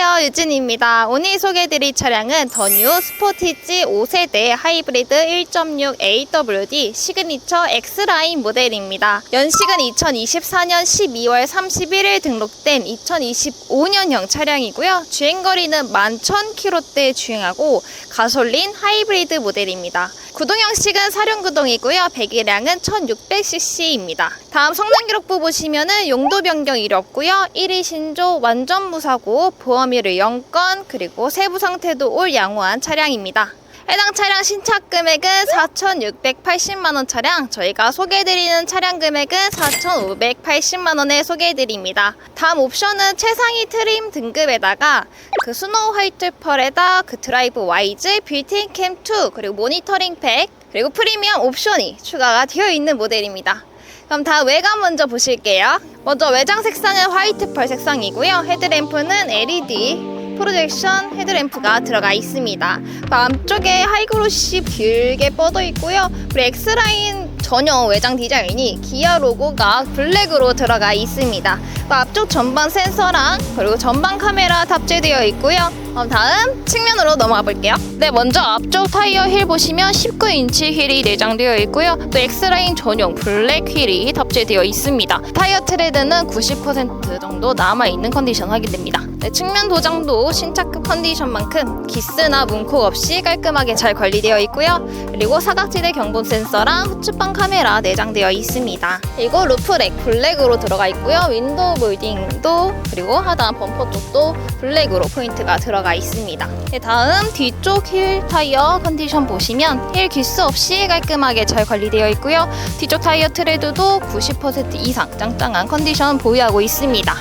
안녕하세요 유진입니다. 오늘 소개해드릴 차량은 더뉴 스포티지 5세대 하이브리드 1.6 AWD 시그니처 X라인 모델입니다. 연식은 2024년 12월 31일 등록된 2025년형 차량이고요. 주행거리는 11,000km대 주행하고 가솔린 하이브리드 모델입니다. 구동 형식은 사륜구동이고요. 배기량은 1600cc입니다. 다음 성능 기록부 보시면은 용도 변경 이력 없고요. 1위 신조 완전 무사고 보험료를 0건 그리고 세부 상태도 올 양호한 차량입니다. 해당 차량 신차 금액은 4,680만 원 차량, 저희가 소개해드리는 차량 금액은 4,580만 원에 소개해드립니다. 다음 옵션은 최상위 트림 등급에다가 그 스노우 화이트 펄에다 그 드라이브 와이즈, 빌트인 캠 2, 그리고 모니터링 팩, 그리고 프리미엄 옵션이 추가가 되어 있는 모델입니다. 그럼 다 외관 먼저 보실게요. 먼저 외장 색상은 화이트 펄 색상이고요. 헤드램프는 LED 프로젝션 헤드램프가 들어가 있습니다. 그 앞쪽에 하이그로시 길게 뻗어 있고요. 그리고 X라인 전용 외장 디자인이 기아 로고가 블랙으로 들어가 있습니다. 그 앞쪽 전방 센서랑 그리고 전방 카메라 탑재되어 있고요. 그럼 다음 측면으로 넘어가 볼게요. 네, 먼저 앞쪽 타이어 힐 보시면 19인치 휠이 내장되어 있고요. 또 X라인 전용 블랙 휠이 탑재되어 있습니다. 타이어 트레드는 90% 정도 남아있는 컨디션 확인됩니다. 네, 측면 도장도 신차급 컨디션만큼 기스나 문콕 없이 깔끔하게 잘 관리되어 있고요. 그리고 사각지대 경보 센서랑 후측방 카메라 내장되어 있습니다. 그리고 루프렉 블랙으로 들어가 있고요. 윈도우 몰딩도 그리고 하단 범퍼 쪽도 블랙으로 포인트가 들어 가 있습니다. 네, 다음 뒤쪽 힐 타이어 컨디션 보시면 힐 기스 없이 깔끔하게 잘 관리되어 있고요. 뒤쪽 타이어 트레드도 90% 이상 짱짱한 컨디션 보유하고 있습니다.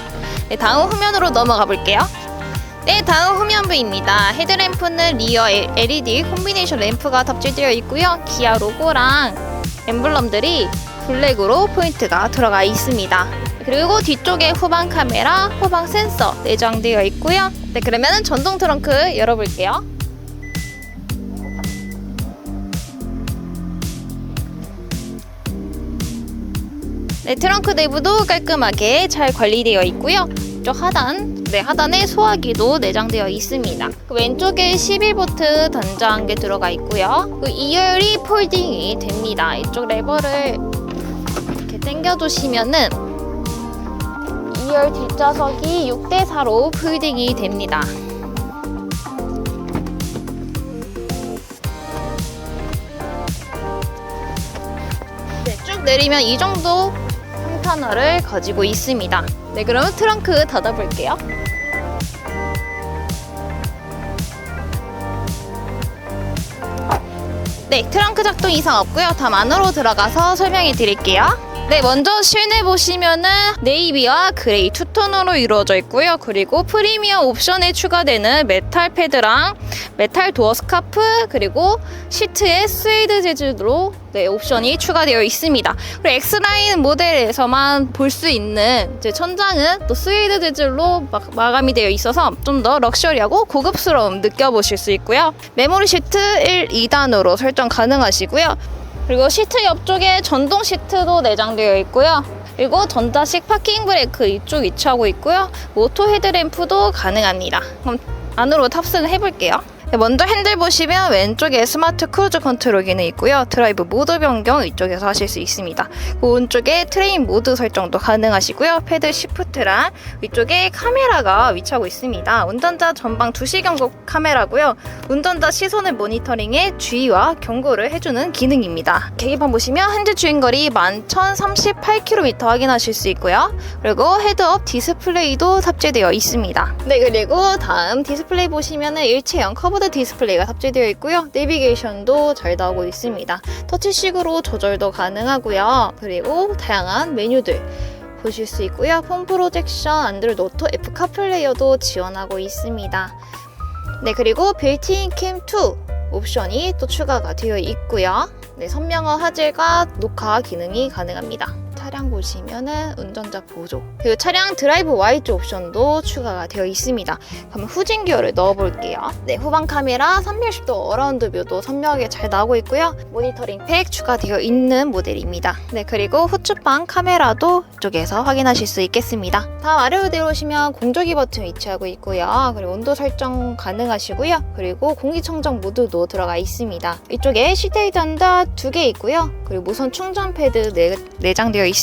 네, 다음 후면으로 넘어가 볼게요. 네, 다음 후면부입니다. 헤드램프는 리어 LED 콤비네이션 램프가 탑재되어 있고요. 기아 로고랑 엠블럼들이 블랙으로 포인트가 들어가 있습니다. 그리고 뒤쪽에 후방 카메라, 후방 센서 내장되어 있고요. 네, 그러면 전동 트렁크 열어볼게요. 네, 트렁크 내부도 깔끔하게 잘 관리되어 있고요. 이쪽 하단, 네, 하단에 소화기도 내장되어 있습니다. 그 왼쪽에 11V 단자 한 개 들어가 있고요. 그 2열이 폴딩이 됩니다. 이쪽 레버를 이렇게 당겨주시면은 2열 뒷좌석이 6대4로 폴딩이 됩니다. 네, 쭉 내리면 이 정도 평탄화를 가지고 있습니다. 네, 그러면 트렁크 닫아볼게요. 네, 트렁크 작동 이상 없고요. 다음 안으로 들어가서 설명해 드릴게요. 네, 먼저 실내 보시면은 네이비와 그레이 투톤으로 이루어져 있고요. 그리고 프리미엄 옵션에 추가되는 메탈 패드랑 메탈 도어 스카프 그리고 시트에 스웨이드 재질로 네, 옵션이 추가되어 있습니다. 그리고 X라인 모델에서만 볼 수 있는 이제 천장은 또 스웨이드 재질로 막, 마감이 되어 있어서 좀 더 럭셔리하고 고급스러움 느껴보실 수 있고요. 메모리 시트 1, 2단으로 설정 가능하시고요. 그리고 시트 옆쪽에 전동 시트도 내장되어 있고요. 그리고 전자식 파킹 브레이크 이쪽 위치하고 있고요. 오토 헤드램프도 가능합니다. 그럼 안으로 탑승을 해볼게요. 네, 먼저 핸들 보시면 왼쪽에 스마트 크루즈 컨트롤 기능 있고요. 드라이브 모드 변경 이쪽에서 하실 수 있습니다. 그 오른쪽에 트레인 모드 설정도 가능하시고요. 패드 시프트랑 위쪽에 카메라가 위치하고 있습니다. 운전자 전방 2시 경고 카메라고요. 운전자 시선을 모니터링해 주의와 경고를 해주는 기능입니다. 계기판 보시면 현재 주행거리 11,038km 확인하실 수 있고요. 그리고 헤드업 디스플레이도 탑재되어 있습니다. 네, 그리고 다음 디스플레이 보시면 일체형 커브 드 디스플레이가 탑재되어 있고요. 내비게이션도 잘 나오고 있습니다. 터치식으로 조절도 가능하고요. 그리고 다양한 메뉴들 보실 수 있고요. 폰 프로젝션, 안드로이드 오토, F 카 플레이어도 지원하고 있습니다. 네, 그리고 빌트인 캠2 옵션이 또 추가가 되어 있고요. 네, 선명한 화질과 녹화 기능이 가능합니다. 자, 차량 보시면은 운전자 보조 그리고 차량 드라이브 와이드 옵션도 추가가 되어 있습니다. 그러면 후진 기어를 넣어 볼게요. 네, 후방 카메라 360도 어라운드 뷰도 선명하게 잘 나오고 있고요. 모니터링 팩 추가되어 있는 모델입니다. 네, 그리고 후측방 카메라도 이쪽에서 확인하실 수 있겠습니다. 다음 아래로 내려오시면 공조기 버튼 위치하고 있고요. 그리고 온도 설정 가능하시고요. 그리고 공기청정 모드도 들어가 있습니다. 이쪽에 시트이 단자 두 개 있고요. 그리고 무선 충전 패드 내, 내장되어 있습니다.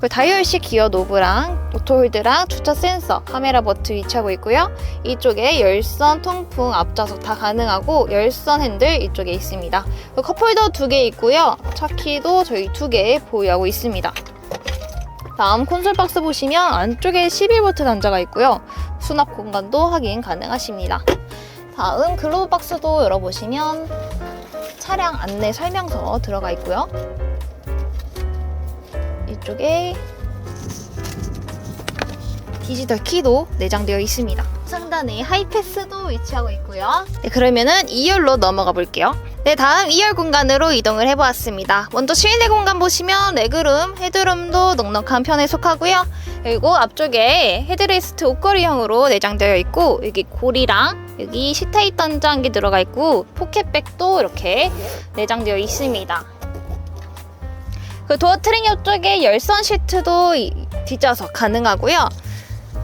그리고 다이얼식 기어 노브랑 오토홀드랑 주차 센서, 카메라 버튼 위치하고 있고요. 이쪽에 열선, 통풍, 앞좌석 다 가능하고 열선 핸들 이쪽에 있습니다. 그리고 컵홀더 두 개 있고요. 차키도 저희 두 개 보유하고 있습니다. 다음 콘솔 박스 보시면 안쪽에 11V 단자가 있고요. 수납 공간도 확인 가능하십니다. 다음 글로브 박스도 열어보시면 차량 안내 설명서 들어가 있고요. 이쪽에 디지털 키도 내장되어 있습니다. 상단에 하이패스도 위치하고 있고요. 네, 그러면은 2열로 넘어가 볼게요. 네, 다음 2열 공간으로 이동을 해보았습니다. 먼저 실내 공간 보시면 레그룸, 헤드룸도 넉넉한 편에 속하고요. 그리고 앞쪽에 헤드레스트 옷걸이형으로 내장되어 있고 여기 고리랑 여기 시타입 단장기 들어가 있고 포켓백도 이렇게 내장되어 있습니다. 그 도어 트림 옆쪽에 열선 시트도 이- 뒷좌석 가능하고요.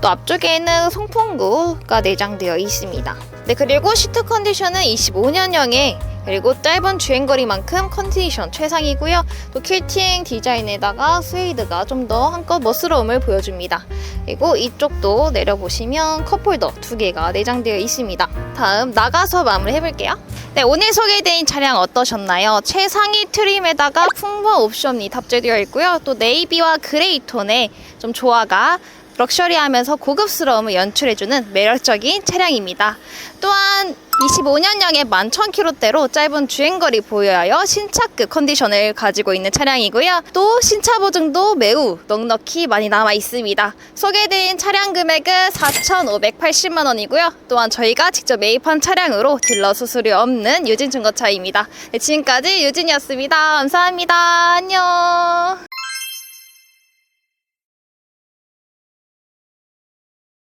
또 앞쪽에는 송풍구가 내장되어 있습니다. 네, 그리고 시트 컨디션은 25년형에 그리고 짧은 주행거리만큼 컨디션 최상이고요. 또 퀼팅 디자인에다가 스웨이드가 좀 더 한껏 멋스러움을 보여줍니다. 그리고 이쪽도 내려보시면 컵홀더 두 개가 내장되어 있습니다. 다음 나가서 마무리 해볼게요. 네, 오늘 소개해드린 차량 어떠셨나요? 최상위 트림에다가 풍부한 옵션이 탑재되어 있고요. 또 네이비와 그레이 톤의 좀 조화가 럭셔리하면서 고급스러움을 연출해주는 매력적인 차량입니다. 또한 25년형의 11,000km대로 짧은 주행거리 보유하여 신차급 컨디션을 가지고 있는 차량이고요. 또 신차 보증도 매우 넉넉히 많이 남아 있습니다. 소개해드린 차량 금액은 4,580만 원이고요. 또한 저희가 직접 매입한 차량으로 딜러 수수료 없는 유진 중고차입니다. 네, 지금까지 유진이었습니다. 감사합니다. 안녕.